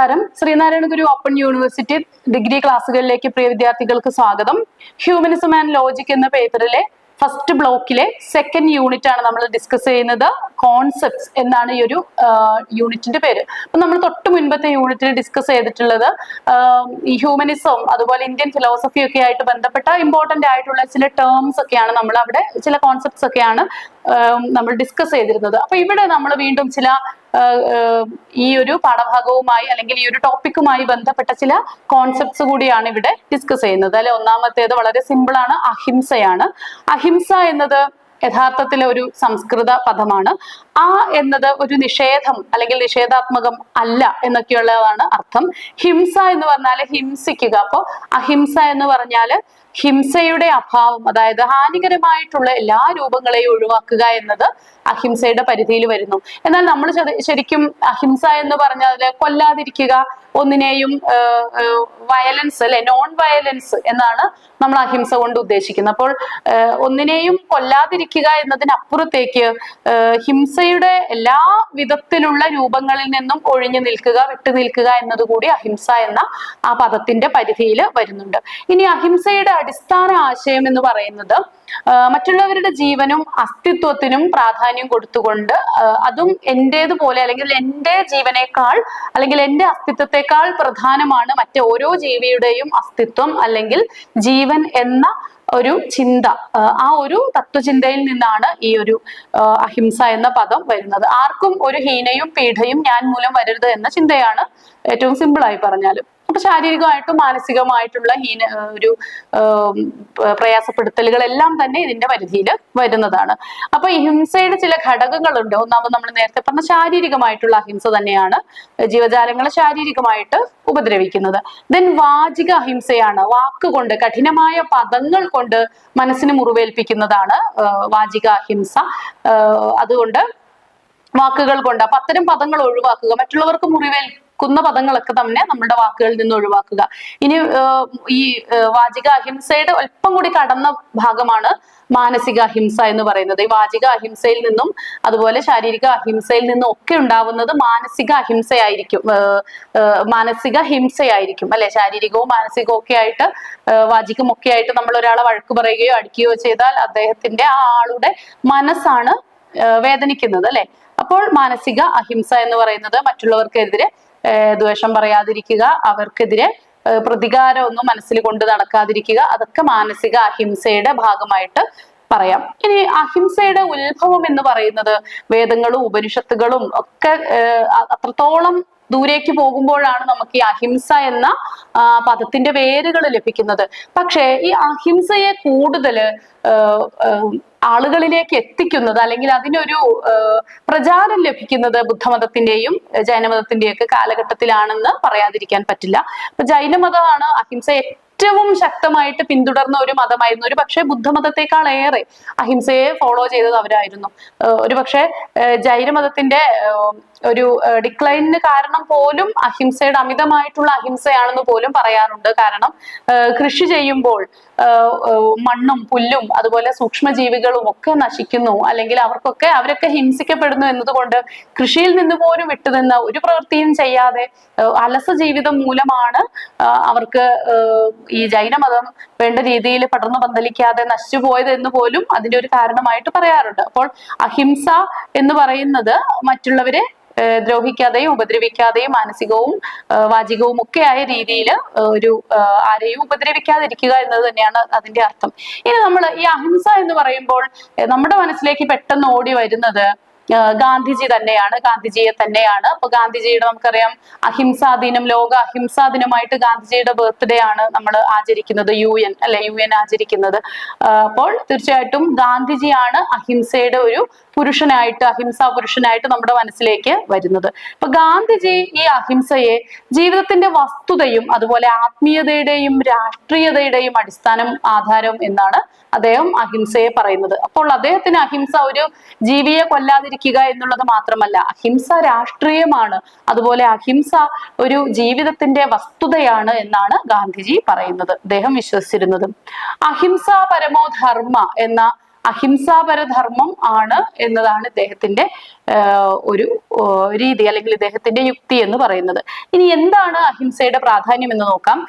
നമസ്കാരം. Sreenarayana Guru open university degree ക്ലാസ്സുകളിലേക്ക് പ്രിയ വിദ്യാർത്ഥികൾക്ക് സ്വാഗതം. ഹ്യൂമനിസം ആൻഡ് ലോജിക് എന്ന പേപ്പറിലെ ഫസ്റ്റ് ബ്ലോക്കിലെ സെക്കൻഡ് യൂണിറ്റ് ആണ് നമ്മൾ ഡിസ്കസ് ചെയ്യുന്നത്. കോൺസെപ്റ്റ്സ് എന്നാണ് ഈ ഒരു യൂണിറ്റിന്റെ പേര്. അപ്പൊ നമ്മൾ തൊട്ട് മുൻപത്തെ യൂണിറ്റിൽ ഡിസ്കസ് ചെയ്തിട്ടുള്ളത് ഈ ഹ്യൂമനിസം അതുപോലെ ഇന്ത്യൻ ഫിലോസഫി ഒക്കെ ആയിട്ട് ബന്ധപ്പെട്ട ഇമ്പോർട്ടന്റ് ആയിട്ടുള്ള ചില ടേംസ് ഒക്കെയാണ് നമ്മൾ അവിടെ ചില കോൺസെപ്റ്റ്സ് ഒക്കെയാണ് നമ്മൾ ഡിസ്കസ് ചെയ്തിരുന്നത്. അപ്പൊ ഇവിടെ നമ്മൾ വീണ്ടും ചില ഈ ഒരു പാഠഭാഗവുമായി അല്ലെങ്കിൽ ഈ ഒരു ടോപ്പിക്കുമായി ബന്ധപ്പെട്ട ചില കോൺസെപ്റ്റ്സ് കൂടിയാണ് ഇവിടെ ഡിസ്കസ് ചെയ്യുന്നത്. അല്ലെ? ഒന്നാമത്തേത് വളരെ സിമ്പിൾ ആണ് അഹിംസയാണ്. അഹിംസ എന്നത് യഥാർത്ഥത്തിൽ ഒരു സംസ്കൃത പദമാണ്. ആ എന്നത് ഒരു നിഷേധം അല്ലെങ്കിൽ നിഷേധാത്മകം അല്ല എന്നൊക്കെയുള്ളതാണ് അർത്ഥം. ഹിംസ എന്ന് പറഞ്ഞാൽ ഹിംസിക്കുക. അപ്പോൾ അഹിംസ എന്ന് പറഞ്ഞാൽ ഹിംസയുടെ അഭാവം അതായത് ഹാനികരമായിട്ടുള്ള എല്ലാ രൂപങ്ങളെയും ഒഴിവാക്കുക എന്നത് അഹിംസയുടെ പരിധിയിൽ വരുന്നു. എന്നാൽ നമ്മൾ ശരിക്കും അഹിംസ എന്ന് പറഞ്ഞാൽ കൊല്ലാതിരിക്കുക ഒന്നിനെയും വയലൻസ് അല്ലെ നോൺ വയലൻസ് എന്നാണ് നമ്മൾ അഹിംസ കൊണ്ട് ഉദ്ദേശിക്കുന്നത്. അപ്പോൾ ഒന്നിനെയും കൊല്ലാതിരിക്കുക എന്നതിനപ്പുറത്തേക്ക് ആഹ് ഹിംസയുടെ എല്ലാ വിധത്തിലുള്ള രൂപങ്ങളിൽ നിന്നും ഒഴിഞ്ഞു നിൽക്കുക വിട്ടു നിൽക്കുക എന്നതുകൂടി അഹിംസ എന്ന ആ പദത്തിന്റെ പരിധിയിൽ വരുന്നുണ്ട്. ഇനി അഹിംസയുടെ അടിസ്ഥാന ആശയം എന്ന് പറയുന്നത് മറ്റുള്ളവരുടെ ജീവനും അസ്തിത്വത്തിനും പ്രാധാന്യം കൊടുത്തുകൊണ്ട് അതും അതും എന്റേതുപോലെ അല്ലെങ്കിൽ എന്റെ ജീവനേക്കാൾ അല്ലെങ്കിൽ എന്റെ അസ്തിത്വത്തെക്കാൾ പ്രധാനമാണ് മറ്റ് ഓരോ ജീവിയുടെയും അസ്തിത്വം അല്ലെങ്കിൽ ജീവൻ എന്ന ഒരു ചിന്ത ആ ഒരു തത്വചിന്തയിൽ നിന്നാണ് ഈ ഒരു അഹിംസ എന്ന പദം വരുന്നത്. ആർക്കും ഒരു ഹീനയും പീഡയും ഞാൻ മൂലം വരരുത് എന്ന ചിന്തയാണ് ഏറ്റവും പറഞ്ഞാലും. അപ്പൊ ശാരീരികമായിട്ടും മാനസികമായിട്ടുള്ള ഹീന ഒരു പ്രയാസപ്പെടുത്തലുകളെല്ലാം തന്നെ ഇതിന്റെ പരിധിയിൽ വരുന്നതാണ്. അപ്പൊ ഹിംസയുടെ ചില ഘടകങ്ങളുണ്ട്. ഒന്നാമത് നമ്മൾ നേരത്തെ പറഞ്ഞ ശാരീരികമായിട്ടുള്ള അഹിംസ തന്നെയാണ്. ജീവജാലങ്ങളെ ശാരീരികമായിട്ട് ഉപദ്രവിക്കുന്നത്. ദെൻ വാചിക അഹിംസയാണ്. വാക്കുകൊണ്ട് കഠിനമായ പദങ്ങൾ കൊണ്ട് മനസ്സിന് മുറിവേൽപ്പിക്കുന്നതാണ് വാചിക അഹിംസ. അതുകൊണ്ട് വാക്കുകൾ കൊണ്ട് അപ്പൊ അത്തരം പദങ്ങൾ ഒഴിവാക്കുക മറ്റുള്ളവർക്ക് മുറിവേൽക്കുന്ന പദങ്ങളൊക്കെ തന്നെ നമ്മുടെ വാക്കുകളിൽ നിന്ന് ഒഴിവാക്കുക. ഇനി ഈ വാചിക അഹിംസയുടെ അല്പം കൂടി കടന്ന ഭാഗമാണ് മാനസിക അഹിംസ എന്ന് പറയുന്നത്. ഈ വാചിക അഹിംസയിൽ നിന്നും അതുപോലെ ശാരീരിക അഹിംസയിൽ നിന്നും ഒക്കെ ഉണ്ടാവുന്നത് മാനസിക അഹിംസയായിരിക്കും. മാനസിക ഹിംസയായിരിക്കും. അല്ലെ? ശാരീരികവും മാനസികവും ഒക്കെ ആയിട്ട് വാചികം ഒക്കെ ആയിട്ട് നമ്മൾ ഒരാളെ വഴക്ക് പറയുകയോ അടിക്കുകയോ ചെയ്താൽ അദ്ദേഹത്തിന്റെ ആ ആളുടെ മനസ്സാണ് വേദനിക്കുന്നത്. അല്ലെ? അപ്പോൾ മാനസിക അഹിംസ എന്ന് പറയുന്നത് മറ്റുള്ളവർക്കെതിരെ ദ്വേഷം പറയാതിരിക്കുക അവർക്കെതിരെ പ്രതികാരമൊന്നും മനസ്സിൽ കൊണ്ട് നടക്കാതിരിക്കുക അതൊക്കെ മാനസിക അഹിംസയുടെ ഭാഗമായിട്ട് പറയാം. ഇനി അഹിംസയുടെ ഉത്ഭവം എന്ന് പറയുന്നത് വേദങ്ങളും ഉപനിഷത്തുകളും ഒക്കെ അത്രത്തോളം ദൂരേക്ക് പോകുമ്പോഴാണ് നമുക്ക് ഈ അഹിംസ എന്ന പദത്തിന്റെ വേരുകൾ ലഭിക്കുന്നത്. പക്ഷേ ഈ അഹിംസയെ കൂടുതൽ ആളുകളിലേക്ക് എത്തിക്കുന്നത് അല്ലെങ്കിൽ അതിനൊരു പ്രചാരം ലഭിക്കുന്നത് ബുദ്ധമതത്തിന്റെയും ജൈനമതത്തിന്റെയും ഒക്കെ കാലഘട്ടത്തിലാണെന്ന് പറയാതിരിക്കാൻ പറ്റില്ല. അപ്പൊ ജൈനമതമാണ് അഹിംസ ഏറ്റവും ശക്തമായിട്ട് പിന്തുടർന്ന ഒരു മതമായിരുന്നു. ഒരു പക്ഷേ ബുദ്ധമതത്തെക്കാൾ ഏറെ അഹിംസയെ ഫോളോ ചെയ്തത് അവരായിരുന്നു. ഒരു പക്ഷേ ജൈനമതത്തിന്റെ ഒരു ഡിക്ലൈനിന് കാരണം പോലും അഹിംസയുടെ അമിതമായിട്ടുള്ള അഹിംസയാണെന്ന് പോലും പറയാറുണ്ട്. കാരണം കൃഷി ചെയ്യുമ്പോൾ മണ്ണും പുല്ലും അതുപോലെ സൂക്ഷ്മജീവികളും ഒക്കെ നശിക്കുന്നു. അല്ലെങ്കിൽ അവർക്കൊക്കെ അവരൊക്കെ ഹിംസിക്കപ്പെടുന്നു എന്നതുകൊണ്ട് കൃഷിയിൽ നിന്ന് പോലും വിട്ടുനിന്ന് ഒരു പ്രവൃത്തിയും ചെയ്യാതെ അലസ ജീവിതം മൂലമാണ് അവർക്ക് ഈ ജൈനമതം വേണ്ട രീതിയിൽ പടർന്നു പന്തലിക്കാതെ നശിച്ചു പോയത് എന്ന് പോലും അതിന്റെ ഒരു കാരണമായിട്ട് പറയാറുണ്ട്. അപ്പോൾ അഹിംസ എന്ന് പറയുന്നത് മറ്റുള്ളവരെ ദ്രോഹിക്കാതെയും ഉപദ്രവിക്കാതെയും മാനസികവും വാചികവും ആയ രീതിയിൽ ഒരു ആരെയും ഉപദ്രവിക്കാതിരിക്കുക എന്നത് തന്നെയാണ് അതിന്റെ അർത്ഥം. ഇനി നമ്മൾ ഈ അഹിംസ എന്ന് പറയുമ്പോൾ നമ്മുടെ മനസ്സിലേക്ക് പെട്ടെന്ന് ഓടി വരുന്നത് ഗാന്ധിജി തന്നെയാണ് ഗാന്ധിജിയെ തന്നെയാണ്. അപ്പൊ ഗാന്ധിജിയുടെ നമുക്കറിയാം അഹിംസാ ദിനം ലോക അഹിംസാ ദിനമായിട്ട് ഗാന്ധിജിയുടെ ബർത്ത്ഡേ ആണ് നമ്മൾ ആചരിക്കുന്നത് യു എൻ അല്ലെ യു എൻ ആചരിക്കുന്നത്. അപ്പോൾ തീർച്ചയായിട്ടും ഗാന്ധിജിയാണ് അഹിംസയുടെ ഒരു പുരുഷനായിട്ട് അഹിംസാ പുരുഷനായിട്ട് നമ്മുടെ മനസ്സിലേക്ക് വരുന്നത്. അപ്പൊ ഗാന്ധിജി ഈ അഹിംസയെ ജീവിതത്തിന്റെ വസ്തുതയും അതുപോലെ ആത്മീയതയുടെയും രാഷ്ട്രീയതയുടെയും അടിസ്ഥാനം ആധാരം എന്നാണ് അദ്ദേഹം അഹിംസയെ പറയുന്നത്. അപ്പോൾ അദ്ദേഹത്തിന് അഹിംസ ഒരു ജീവിയെ കൊല്ലാതിരിക്കുക എന്നുള്ളത് മാത്രമല്ല അഹിംസ രാഷ്ട്രീയമാണ്. അതുപോലെ അഹിംസ ഒരു ജീവിതത്തിന്റെ വസ്തുതയാണ് എന്നാണ് ഗാന്ധിജി പറയുന്നത്. അദ്ദേഹം വിശ്വസിച്ചിരുന്നത്. അഹിംസ പരമോ ധർമ്മ എന്ന അഹിംസാപരധർമ്മം ആണ് എന്നതാണ് ഇദ്ദേഹത്തിന്റെ ഒരു രീതി അല്ലെങ്കിൽ ഇദ്ദേഹത്തിന്റെ യുക്തി എന്ന് പറയുന്നത്. ഇനി എന്താണ് അഹിംസയുടെ പ്രാധാന്യം എന്ന് നോക്കാം.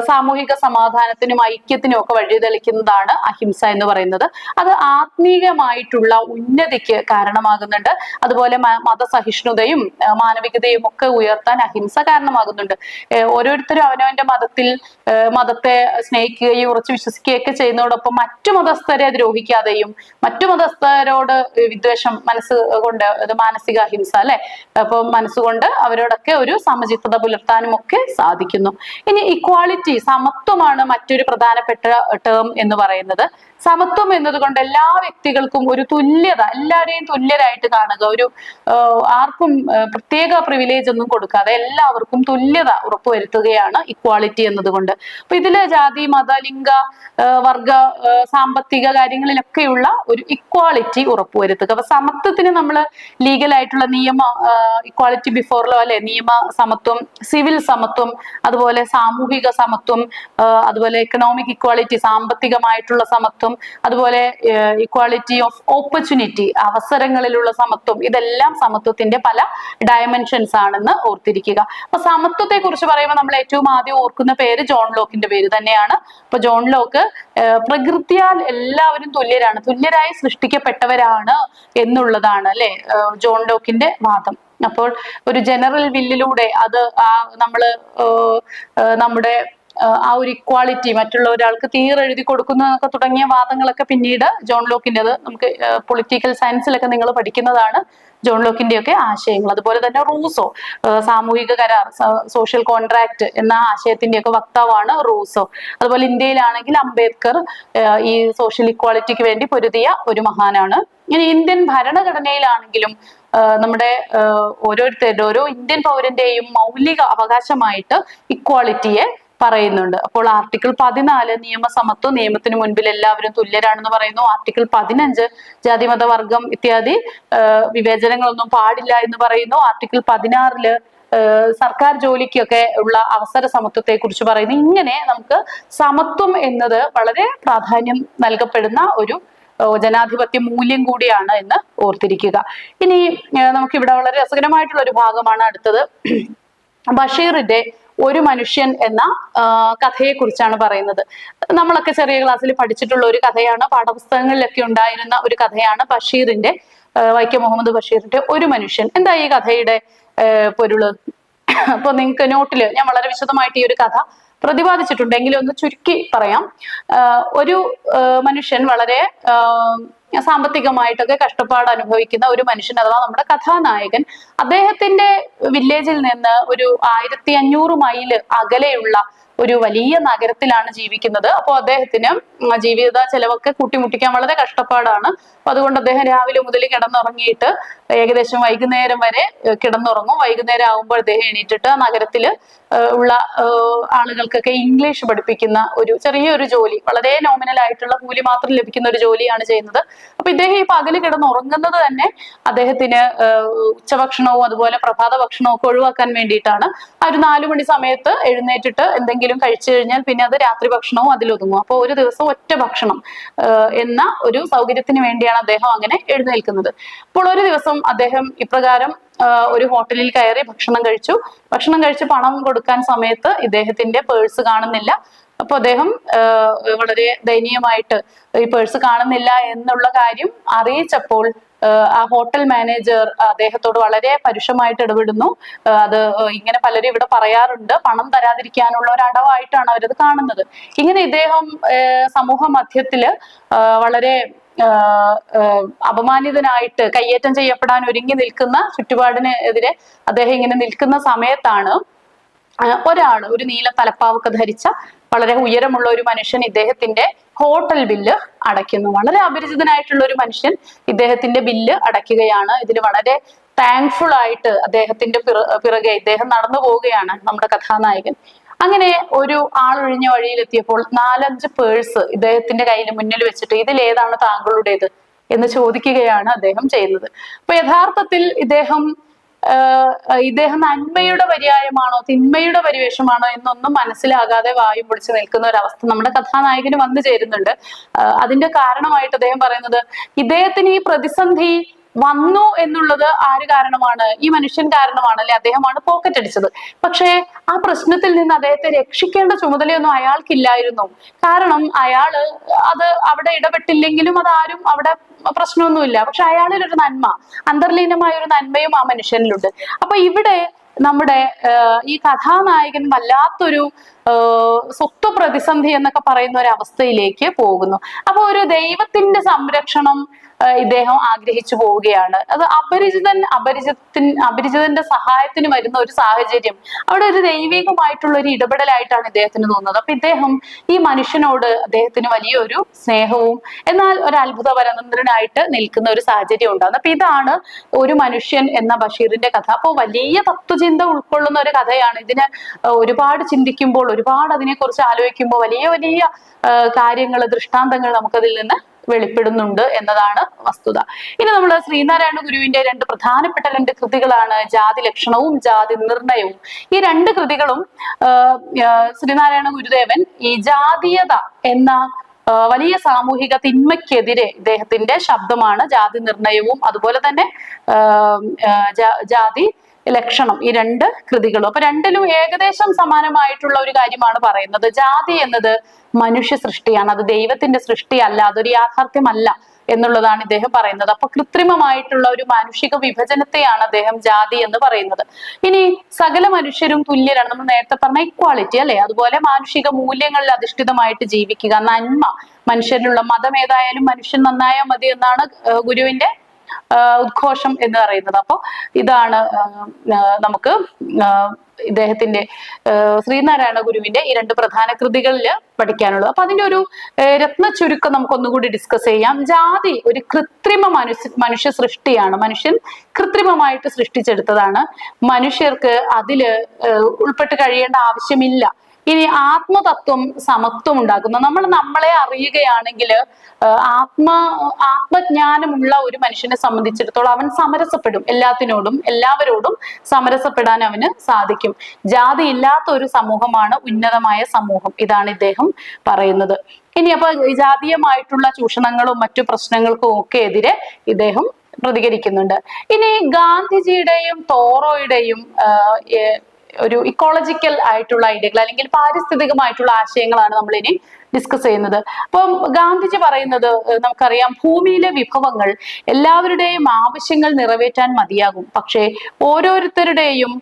സാമൂഹിക സമാധാനത്തിനും ഐക്യത്തിനും ഒക്കെ വഴിതെളിക്കുന്നതാണ് അഹിംസ എന്ന് പറയുന്നത്. അത് ആത്മീയമായിട്ടുള്ള ഉന്നതിക്ക് കാരണമാകുന്നുണ്ട്. അതുപോലെ മതസഹിഷ്ണുതയും മാനവികതയും ഒക്കെ ഉയർത്താൻ അഹിംസ കാരണമാകുന്നുണ്ട്. ഓരോരുത്തരും അവനവന്റെ മതത്തിൽ മതത്തെ സ്നേഹിക്കുകയും ഉറച്ചു വിശ്വസിക്കുകയൊക്കെ ചെയ്യുന്നതോടൊപ്പം മറ്റു മതസ്ഥരെ ദ്രോഹിക്കാതെയും മറ്റു മതസ്ഥരോട് വിദ്വേഷം മനസ്സ് കൊണ്ട് ഇത് മാനസിക അഹിംസ അല്ലെ? അപ്പൊ മനസ്സുകൊണ്ട് അവരോടൊക്കെ ഒരു സമചിത്തത പുലർത്താനും ഒക്കെ സാധിക്കുന്നു. ഇനി ഇക്വാളിറ്റി സമത്വമാണ് മറ്റൊരു പ്രധാനപ്പെട്ട ടേം എന്ന് പറയുന്നത്. സമത്വം എന്നതുകൊണ്ട് എല്ലാ വ്യക്തികൾക്കും ഒരു തുല്യത എല്ലാവരെയും തുല്യരായിട്ട് കാണുക. ഒരു ആർക്കും പ്രത്യേക പ്രിവിലേജ് ഒന്നും കൊടുക്കാതെ എല്ലാവർക്കും തുല്യത ഉറപ്പുവരുത്തുകയാണ് ഇക്വാളിറ്റി എന്നതുകൊണ്ട്. അപ്പൊ ഇതിൽ ജാതി മത ലിംഗ വർഗ സാമ്പത്തിക കാര്യങ്ങളിലൊക്കെയുള്ള ഒരു ഇക്വാളിറ്റി ഉറപ്പുവരുത്തുക. അപ്പൊ സമത്വത്തിന് നമ്മൾ ലീഗലായിട്ടുള്ള നിയമ ഇക്വാളിറ്റി ബിഫോർ ലോ അല്ലെ? നിയമ സമത്വം സിവിൽ സമത്വം അതുപോലെ സാമൂഹിക സമത്വം അതുപോലെ എക്കണോമിക് ഇക്വാളിറ്റി സാമ്പത്തികമായിട്ടുള്ള സമത്വം അതുപോലെ ഇക്വാളിറ്റി ഓഫ് ഓപ്പർച്യൂണിറ്റി അവസരങ്ങളിലുള്ള സമത്വം ഇതെല്ലാം സമത്വത്തിന്റെ പല ഡയമെൻഷൻസ് ആണെന്ന് ഓർത്തിരിക്കുക. അപ്പൊ സമത്വത്തെ കുറിച്ച് പറയുമ്പോൾ നമ്മൾ ഏറ്റവും ആദ്യം ഓർക്കുന്ന പേര് ജോൺ ലോക്കിന്റെ പേര് തന്നെയാണ്. അപ്പൊ ജോൺ ലോക്ക് പ്രകൃതിയാൽ എല്ലാവരും തുല്യരാണ് തുല്യരായി സൃഷ്ടിക്കപ്പെട്ടവരാണ് എന്നുള്ളതാണ് അല്ലെ? ജോൺ ലോക്കിന്റെ വാദം. അപ്പോൾ ഒരു ജനറൽ വില്ലിലൂടെ അത് ആ നമ്മൾ നമ്മുടെ ആ ഒരു ഇക്വാളിറ്റി മറ്റുള്ള ഒരാൾക്ക് തീരെഴുതി കൊടുക്കുന്നതൊക്കെ തുടങ്ങിയ വാദങ്ങളൊക്കെ പിന്നീട് ജോൺ ലോക്കിന്റെ അത് നമുക്ക് പൊളിറ്റിക്കൽ സയൻസിലൊക്കെ നിങ്ങൾ പഠിക്കുന്നതാണ്. ജോൺ ലോക്കിന്റെ ഒക്കെ ആശയങ്ങൾ അതുപോലെ തന്നെ റൂസോ സാമൂഹിക കരാർ സോഷ്യൽ കോൺട്രാക്ട് എന്ന ആശയത്തിന്റെ ഒക്കെ വക്താവാണ് റൂസോ. അതുപോലെ ഇന്ത്യയിലാണെങ്കിൽ അംബേദ്കർ ഈ സോഷ്യൽ ഇക്വാളിറ്റിക്ക് വേണ്ടി പൊരുതിയ ഒരു മഹാനാണ്. ഇനി ഇന്ത്യൻ ഭരണഘടനയിലാണെങ്കിലും നമ്മുടെ ഓരോരുത്തരുടെ ഓരോ ഇന്ത്യൻ പൗരന്റെയും മൗലിക അവകാശമായിട്ട് ഇക്വാളിറ്റിയെ പറയുന്നുണ്ട്. അപ്പോൾ ആർട്ടിക്കിൾ പതിനാല് നിയമസമത്വം നിയമത്തിന് മുൻപിൽ എല്ലാവരും തുല്യരാണെന്ന് പറയുന്നു. ആർട്ടിക്കിൾ പതിനഞ്ച് ജാതിമത വർഗം ഇത്യാദി വിവേചനങ്ങളൊന്നും പാടില്ല എന്ന് പറയുന്നു. ആർട്ടിക്കിൾ പതിനാറിൽ സർക്കാർ ജോലിക്കൊക്കെ ഉള്ള അവസര സമത്വത്തെ കുറിച്ച് പറയുന്നു. ഇങ്ങനെ നമുക്ക് സമത്വം എന്നത് വളരെ പ്രാധാന്യം നൽകപ്പെടുന്ന ഒരു ജനാധിപത്യ മൂല്യം കൂടിയാണ് എന്ന് ഓർത്തിരിക്കുക. ഇനി നമുക്ക് നമുക്കിവിടെ വളരെ രസകരമായിട്ടുള്ള ഒരു ഭാഗമാണ് അടുത്തത്. ബഷീറിന്റെ ഒരു മനുഷ്യൻ എന്ന കഥയെ കുറിച്ചാണ് പറയുന്നത്. നമ്മളൊക്കെ ചെറിയ ക്ലാസ്സിൽ പഠിച്ചിട്ടുള്ള ഒരു കഥയാണ്. പാഠപുസ്തകങ്ങളിലൊക്കെ ഉണ്ടായിരുന്ന ഒരു കഥയാണ് ബഷീറിന്റെ വൈക്കം മുഹമ്മദ് ബഷീറിന്റെ ഒരു മനുഷ്യൻ. എന്താ ഈ കഥയുടെ പൊരുൾ? അപ്പൊ നിങ്ങൾക്ക് നോട്ടിൽ ഞാൻ വളരെ വിശദമായിട്ട് ഈ ഒരു കഥ പ്രതിപാദിച്ചിട്ടുണ്ട്. എങ്കിലും ഒന്ന് ചുരുക്കി പറയാം. ഒരു മനുഷ്യൻ വളരെ സാമ്പത്തികമായിട്ടൊക്കെ കഷ്ടപ്പാട് അനുഭവിക്കുന്ന ഒരു മനുഷ്യൻ അഥവാ നമ്മുടെ കഥാനായകൻ അദ്ദേഹത്തിന്റെ വില്ലേജിൽ നിന്ന് ഒരു ആയിരത്തി അഞ്ഞൂറ് മൈൽ അകലെയുള്ള ഒരു വലിയ നഗരത്തിലാണ് ജീവിക്കുന്നത്. അപ്പോൾ അദ്ദേഹത്തിന് ജീവിത ചെലവൊക്കെ കൂട്ടിമുട്ടിക്കാൻ വളരെ കഷ്ടപ്പാടാണ്. അപ്പൊ അതുകൊണ്ട് അദ്ദേഹം രാവിലെ മുതൽ കിടന്നുറങ്ങിയിട്ട് ഏകദേശം വൈകുന്നേരം വരെ കിടന്നുറങ്ങും. വൈകുന്നേരം ആകുമ്പോൾ അദ്ദേഹം എണീറ്റിട്ട് ആ നഗരത്തിൽ ഉള്ള ആളുകൾക്കൊക്കെ ഇംഗ്ലീഷ് പഠിപ്പിക്കുന്ന ഒരു ചെറിയൊരു ജോലി വളരെ നോമിനൽ ആയിട്ടുള്ള കൂലി മാത്രം ലഭിക്കുന്ന ഒരു ജോലിയാണ് ചെയ്യുന്നത്. അപ്പൊ ഇദ്ദേഹം ഈ പകൽ കിടന്നുറങ്ങുന്നത് തന്നെ അദ്ദേഹത്തിന് ഉച്ചഭക്ഷണവും അതുപോലെ പ്രഭാത ഭക്ഷണവും ഒക്കെ ഒഴിവാക്കാൻ വേണ്ടിയിട്ടാണ്. ആ ഒരു നാലു മണി സമയത്ത് എഴുന്നേറ്റിട്ട് എന്തെങ്കിലും കഴിച്ചു കഴിഞ്ഞാൽ പിന്നെ അത് രാത്രി ഭക്ഷണവും അതിലൊതുങ്ങും അപ്പോൾ ഒരു ദിവസം ഒറ്റ ഭക്ഷണം എന്ന ഒരു സൗകര്യത്തിന് വേണ്ടിയാണ് അദ്ദേഹം അങ്ങനെ എഴുന്നേൽക്കുന്നത്. അപ്പോൾ ഒരു ദിവസം അദ്ദേഹം ഇപ്രകാരം ഒരു ഹോട്ടലിൽ കയറി ഭക്ഷണം കഴിച്ചു. ഭക്ഷണം കഴിച്ച് പണം കൊടുക്കാൻ സമയത്ത് ഇദ്ദേഹത്തിന്റെ പേഴ്സ് കാണുന്നില്ല. അപ്പൊ അദ്ദേഹം വളരെ ദയനീയമായിട്ട് ഈ പേഴ്സ് കാണുന്നില്ല എന്നുള്ള കാര്യം അറിയിച്ചപ്പോൾ ആ ഹോട്ടൽ മാനേജർ അദ്ദേഹത്തോട് വളരെ പരുഷമായിട്ട് ഇടപെടുന്നു. അത് ഇങ്ങനെ പലരും ഇവിടെ പറയാറുണ്ട്. പണം തരാതിരിക്കാനുള്ള ഒരു അടവായിട്ടാണ് അവരത് കാണുന്നത്. ഇങ്ങനെ ഇദ്ദേഹം സമൂഹ മധ്യത്തിൽ വളരെ അപമാനിതനായിട്ട് കയ്യേറ്റം ചെയ്യപ്പെടാൻ ഒരുങ്ങി നിൽക്കുന്ന ചുറ്റുപാടിനെതിരെ അദ്ദേഹം ഇങ്ങനെ നിൽക്കുന്ന സമയത്താണ് ഒരാൾ ഒരു നീല തലപ്പാവൊക്കെ ധരിച്ച വളരെ ഉയരമുള്ള ഒരു മനുഷ്യൻ ഇദ്ദേഹത്തിന്റെ ഹോട്ടൽ ബില്ല് അടയ്ക്കുന്നു. വളരെ അപരിചിതനായിട്ടുള്ള ഒരു മനുഷ്യൻ ഇദ്ദേഹത്തിന്റെ ബില്ല് അടയ്ക്കുകയാണ്. ഇതിന് വളരെ താങ്ക്ഫുൾ ആയിട്ട് അദ്ദേഹത്തിന്റെ പിറ- പിറകെ ഇദ്ദേഹം നടന്നു പോവുകയാണ് നമ്മുടെ കഥാനായകൻ. അങ്ങനെ ഒരു ആളൊഴിഞ്ഞ വഴിയിലെത്തിയപ്പോൾ നാലഞ്ച് പേഴ്സ് ഇദ്ദേഹത്തിന്റെ കയ്യിൽ മുന്നിൽ വെച്ചിട്ട് ഇതിലേതാണ് താങ്കളുടേത് എന്ന് ചോദിക്കുകയാണ് അദ്ദേഹം ചെയ്യുന്നത്. അപ്പൊ യഥാർത്ഥത്തിൽ ഇദ്ദേഹം ഇദ്ദേഹം നന്മയുടെ പര്യായമാണോ തിന്മയുടെ പരിവേഷമാണോ എന്നൊന്നും മനസ്സിലാകാതെ വായും പൊളിച്ച് നിൽക്കുന്ന ഒരവസ്ഥ നമ്മുടെ കഥാനായകന് വന്നു ചേരുന്നുണ്ട്. അതിന്റെ കാരണമായിട്ട് അദ്ദേഹം പറയുന്നത് ഇദ്ദേഹത്തിന് ഈ പ്രതിസന്ധി വന്നു എന്നുള്ളത് ആര് കാരണമാണ്? ഈ മനുഷ്യൻ കാരണമാണ് അല്ലെ? അദ്ദേഹമാണ് പോക്കറ്റ് അടിച്ചത്. പക്ഷേ ആ പ്രശ്നത്തിൽ നിന്ന് അദ്ദേഹത്തെ രക്ഷിക്കേണ്ട ചുമതലയൊന്നും അയാൾക്കില്ലായിരുന്നു. കാരണം അയാൾ അത് അവിടെ ഇടപെട്ടില്ലെങ്കിലും അത് ആരും അവിടെ പ്രശ്നമൊന്നുമില്ല. പക്ഷെ അയാളിലൊരു നന്മ അന്തർലീനമായ ഒരു നന്മയും ആ മനുഷ്യനിലുണ്ട്. അപ്പൊ ഇവിടെ നമ്മുടെ ഈ കഥാനായകൻ വല്ലാത്തൊരു ആഹ് സ്വത്വ പ്രതിസന്ധി എന്നൊക്കെ പറയുന്ന ഒരു അവസ്ഥയിലേക്ക് പോകുന്നു. അപ്പൊ ഒരു ദൈവത്തിന്റെ സംരക്ഷണം ഇദ്ദേഹം ആഗ്രഹിച്ചു പോവുകയാണ്. അത് അപരിചിതൻ അപരിചിതൻ അപരിചിതന്റെ സഹായത്തിന് വരുന്ന ഒരു സാഹചര്യം. അവിടെ ഒരു ദൈവികമായിട്ടുള്ള ഒരു ഇടപെടലായിട്ടാണ് ഇദ്ദേഹത്തിന് തോന്നുന്നത്. അപ്പൊ ഇദ്ദേഹം ഈ മനുഷ്യനോട് അദ്ദേഹത്തിന് വലിയൊരു സ്നേഹവും എന്നാൽ ഒരു അത്ഭുത പരതന്ത്രനായിട്ട് നിൽക്കുന്ന ഒരു സാഹചര്യം ഉണ്ടാകുന്നത് അപ്പൊ ഇതാണ് ഒരു മനുഷ്യൻ എന്ന ബഷീറിന്റെ കഥ. അപ്പോൾ വലിയ തത്വചിന്ത ഉൾക്കൊള്ളുന്ന ഒരു കഥയാണ്. ഇതിന് ഒരുപാട് ചിന്തിക്കുമ്പോൾ ഒരുപാട് അതിനെക്കുറിച്ച് ആലോചിക്കുമ്പോൾ വലിയ വലിയ കാര്യങ്ങൾ ദൃഷ്ടാന്തങ്ങൾ നമുക്കതിൽ നിന്ന് വെളിപ്പെടുന്നുണ്ട് എന്നതാണ് വസ്തുത. ഇനി നമ്മൾ ശ്രീനാരായണ ഗുരുവിന്റെ രണ്ട് പ്രധാനപ്പെട്ട രണ്ട് കൃതികളാണ് ജാതി ലക്ഷണവും ജാതി നിർണയവും. ഈ രണ്ട് കൃതികളും ശ്രീനാരായണ ഗുരുദേവൻ ഈ ജാതീയത എന്ന വലിയ സാമൂഹിക തിന്മയ്ക്കെതിരെ ഇദ്ദേഹത്തിന്റെ ശബ്ദമാണ് ജാതി നിർണയവും. അതുപോലെ തന്നെ ജാതി ലക്ഷണം ഈ രണ്ട് കൃതികളും. അപ്പൊ രണ്ടിലും ഏകദേശം സമാനമായിട്ടുള്ള ഒരു കാര്യമാണ് പറയുന്നത്. ജാതി എന്നത് മനുഷ്യ സൃഷ്ടിയാണ്. അത് ദൈവത്തിന്റെ സൃഷ്ടിയല്ല അതൊരു യാഥാർത്ഥ്യമല്ല എന്നുള്ളതാണ് ഇദ്ദേഹം പറയുന്നത്. അപ്പൊ കൃത്രിമമായിട്ടുള്ള ഒരു മാനുഷിക വിഭജനത്തെയാണ് അദ്ദേഹം ജാതി എന്ന് പറയുന്നത്. ഇനി സകല മനുഷ്യരും തുല്യരാണ്. നമ്മൾ നേരത്തെ പറഞ്ഞ ഇക്വാളിറ്റി അല്ലെ? അതുപോലെ മാനുഷിക മൂല്യങ്ങളിൽ അധിഷ്ഠിതമായിട്ട് ജീവിക്കുക നന്മ. മനുഷ്യരിലുള്ള മതം ഏതായാലും മനുഷ്യൻ നന്നായാൽ മതി എന്നാണ് ഗുരുവിന്റെ ഉദ്ഘോഷം എന്ന് പറയുന്നത്. അപ്പോൾ ഇതാണ് നമുക്ക് ഇദ്ദേഹത്തിന്റെ ശ്രീനാരായണ ഗുരുവിന്റെ ഈ രണ്ട് പ്രധാന കൃതികളിൽ പഠിക്കാനുള്ളത്. അപ്പൊ അതിന്റെ ഒരു രത്ന ചുരുക്കം നമുക്ക് ഒന്നുകൂടി ഡിസ്കസ് ചെയ്യാം. ജാതി ഒരു കൃത്രിമ മനുഷ്യ മനുഷ്യ സൃഷ്ടിയാണ്. മനുഷ്യൻ കൃത്രിമമായിട്ട് സൃഷ്ടിച്ചെടുത്തതാണ്. മനുഷ്യർക്ക് അതിൽ ഉൾപ്പെട്ട് കഴിയേണ്ട ആവശ്യമില്ല. ഇനി ആത്മതത്വം സമത്വം ഉണ്ടാക്കുന്നു നമ്മൾ നമ്മളെ അറിയുകയാണെങ്കിൽ ആത്മ ആത്മജ്ഞാനമുള്ള ഒരു മനുഷ്യനെ സംബന്ധിച്ചിടത്തോളം അവൻ സമരസപ്പെടും. എല്ലാത്തിനോടും എല്ലാവരോടും സമരസപ്പെടാൻ അവന് സാധിക്കും. ജാതി ഇല്ലാത്ത ഒരു സമൂഹമാണ് ഉന്നതമായ സമൂഹം ഇതാണ് ഇദ്ദേഹം പറയുന്നത്. ഇനി അപ്പൊ ജാതീയമായിട്ടുള്ള ചൂഷണങ്ങളും മറ്റു പ്രശ്നങ്ങൾക്കും ഒക്കെ എതിരെ ഇദ്ദേഹം പ്രതികരിക്കുന്നുണ്ട്. ഇനി ഗാന്ധിജിയുടെയും തോറോയുടെയും ഒരു ഇക്കോളജിക്കൽ ആയിട്ടുള്ള ഐഡിയകൾ അല്ലെങ്കിൽ പാരിസ്ഥിതികമായിട്ടുള്ള ആശയങ്ങളാണ് നമ്മൾ ഇനി ഡിസ്കസ് ചെയ്യുന്നത്. അപ്പം ഗാന്ധിജി പറയുന്നത് നമുക്കറിയാം ഭൂമിയിലെ വിഭവങ്ങൾ എല്ലാവരുടെയും ആവശ്യങ്ങൾ നിറവേറ്റാൻ മതിയാകും. പക്ഷേ ഓരോരുത്തരുടെയും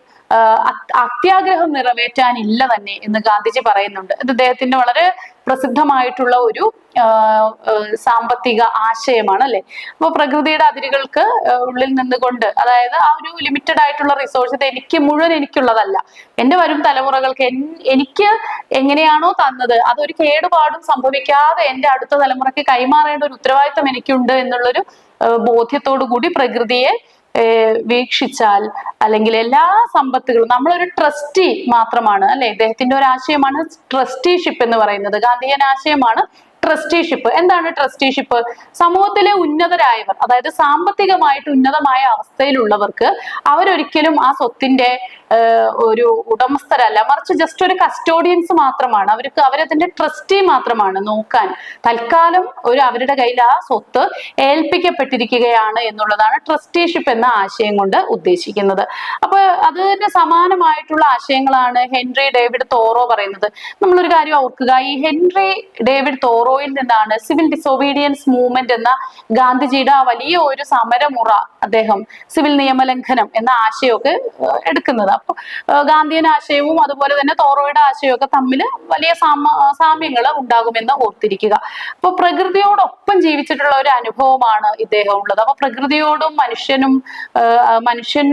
അത്യാഗ്രഹം നിറവേറ്റാനില്ല തന്നെ എന്ന് ഗാന്ധിജി പറയുന്നുണ്ട്. ഇത് അദ്ദേഹത്തിന്റെ വളരെ പ്രസിദ്ധമായിട്ടുള്ള ഒരു സാമ്പത്തിക ആശയമാണ് അല്ലെ? അപ്പൊ പ്രകൃതിയുടെ അതിരുകൾക്ക് ഉള്ളിൽ നിന്നുകൊണ്ട് അതായത് ആ ഒരു ലിമിറ്റഡ് ആയിട്ടുള്ള റിസോഴ്സ് ഇത് എനിക്ക് മുഴുവൻ എനിക്കുള്ളതല്ല. എന്റെ വരും തലമുറകൾക്ക് എനിക്ക് എങ്ങനെയാണോ തന്നത് അതൊരു കേടുപാടും സംഭവിക്കാതെ എന്റെ അടുത്ത തലമുറയ്ക്ക് കൈമാറേണ്ട ഒരു ഉത്തരവാദിത്തം എനിക്കുണ്ട് എന്നുള്ളൊരു ബോധ്യത്തോടു കൂടി പ്രകൃതിയെ വീക്ഷിച്ചാൽ അല്ലെങ്കിൽ എല്ലാ സമ്പത്തുകളും നമ്മളൊരു ട്രസ്റ്റി മാത്രമാണ് അല്ലെ? ഇദ്ദേഹത്തിന്റെ ഒരു ആശയമാണ് ട്രസ്റ്റിഷിപ്പ് എന്ന് പറയുന്നത്. ഗാന്ധിയൻ ആശയമാണ് ട്രസ്റ്റിഷിപ്പ് എന്താണ് ട്രസ്റ്റിഷിപ്പ് സമൂഹത്തിലെ ഉന്നതരായവർ അതായത് സാമ്പത്തികമായിട്ട് ഉന്നതമായ അവസ്ഥയിലുള്ളവർക്ക് അവരൊരിക്കലും ആ സ്വത്തിന്റെ ഒരു ഉടമസ്ഥരല്ല. മറിച്ച് ജസ്റ്റ് ഒരു കസ്റ്റോഡിയൻസ് മാത്രമാണ്. അവർക്ക് അവരതിന്റെ ട്രസ്റ്റി മാത്രമാണ് നോക്കാൻ. തൽക്കാലം ഒരു അവരുടെ കയ്യിൽ ആ സ്വത്ത് ഏൽപ്പിക്കപ്പെട്ടിരിക്കുകയാണ് എന്നുള്ളതാണ് ട്രസ്റ്റിഷിപ്പ് എന്ന ആശയം കൊണ്ട് ഉദ്ദേശിക്കുന്നത്. അപ്പൊ അതിന് സമാനമായിട്ടുള്ള ആശയങ്ങളാണ് ഹെൻറി ഡേവിഡ് തോറോ പറയുന്നത്. നമ്മളൊരു കാര്യം ഓർക്കുക. ഈ ഹെൻറി ഡേവിഡ് തോറോയിൽ നിന്നാണ് സിവിൽ ഡിസോബീഡിയൻസ് മൂവ്മെന്റ് എന്ന ഗാന്ധിജിയുടെ ആ വലിയ ഒരു സമരമുറ അദ്ദേഹം സിവിൽ നിയമലംഘനം എന്ന ആശയമൊക്കെ എടുക്കുന്നത്. അപ്പൊ ഗാന്ധിയൻ ആശയവും അതുപോലെ തന്നെ തോറോയുടെ ആശയവും ഒക്കെ തമ്മിൽ വലിയ സാമ സാമ്യങ്ങൾ ഉണ്ടാകുമെന്ന് ഓർത്തിരിക്കുക. അപ്പൊ പ്രകൃതിയോടൊപ്പം ജീവിച്ചിട്ടുള്ള ഒരു അനുഭവമാണ് ഇദ്ദേഹം ഉള്ളത്. അപ്പൊ പ്രകൃതിയോടും മനുഷ്യനും മനുഷ്യൻ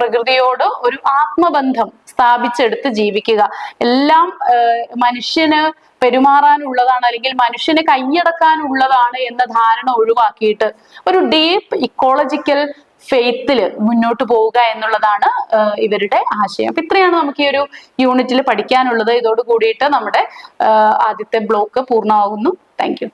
പ്രകൃതിയോട് ഒരു ആത്മബന്ധം സ്ഥാപിച്ചെടുത്ത് ജീവിക്കുക. എല്ലാം മനുഷ്യന് പെരുമാറാനുള്ളതാണ് അല്ലെങ്കിൽ മനുഷ്യനെ കൈയടക്കാനുള്ളതാണ് എന്ന ധാരണ ഒഴിവാക്കിയിട്ട് ഒരു ഡീപ്പ് ഇക്കോളജിക്കൽ ഫെയ്ത്തിൽ മുന്നോട്ട് പോവുക എന്നുള്ളതാണ് ഇവരുടെ ആശയം. അപ്പൊ ഇത്രയാണ് നമുക്ക് ഈ ഒരു യൂണിറ്റിൽ പഠിക്കാനുള്ളത്. ഇതോട് കൂടിയിട്ട് നമ്മുടെ ആദ്യത്തെ ബ്ലോക്ക് പൂർണമാകുന്നു. താങ്ക്